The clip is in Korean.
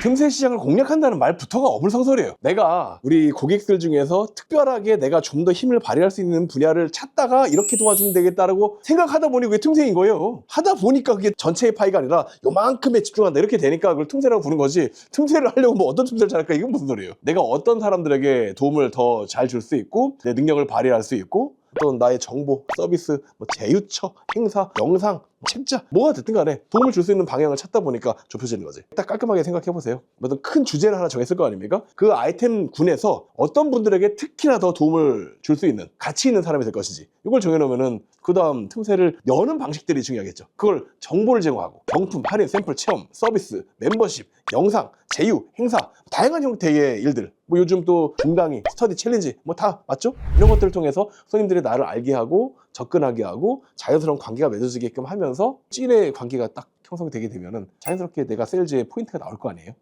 틈새 시장을 공략한다는 말부터가 어불성설이에요. 내가 우리 고객들 중에서 특별하게 내가 좀 더 힘을 발휘할 수 있는 분야를 찾다가 이렇게 도와주면 되겠다라고 생각하다 보니 그게 틈새인 거예요. 하다 보니까 그게 전체의 파이가 아니라 요만큼에 집중한다 이렇게 되니까 그걸 틈새라고 부르는 거지. 틈새를 하려고 뭐 어떤 틈새를 찾을까 이건 무슨 소리예요. 내가 어떤 사람들에게 도움을 더 잘 줄 수 있고 내 능력을 발휘할 수 있고 어떤 나의 정보, 서비스, 뭐 제휴처, 행사, 영상, 책자 뭐가 됐든 간에 도움을 줄 수 있는 방향을 찾다 보니까 좁혀지는 거지. 딱 깔끔하게 생각해 보세요. 어떤 큰 주제를 하나 정했을 거 아닙니까? 그 아이템 군에서 어떤 분들에게 특히나 더 도움을 줄 수 있는 가치 있는 사람이 될 것이지. 이걸 정해놓으면은 그 다음 틈새를 여는 방식들이 중요하겠죠. 그걸 정보를 제공하고 경품, 할인, 샘플, 체험, 서비스, 멤버십, 영상, 제휴, 행사 다양한 형태의 일들 뭐 요즘 또 중강의, 스터디 챌린지 뭐 다 맞죠? 이런 것들을 통해서 손님들이 나를 알게 하고 접근하게 하고 자연스러운 관계가 맺어지게끔 하면서 찐의 관계가 딱 형성되게 되면은 자연스럽게 내가 세일즈의 포인트가 나올 거 아니에요?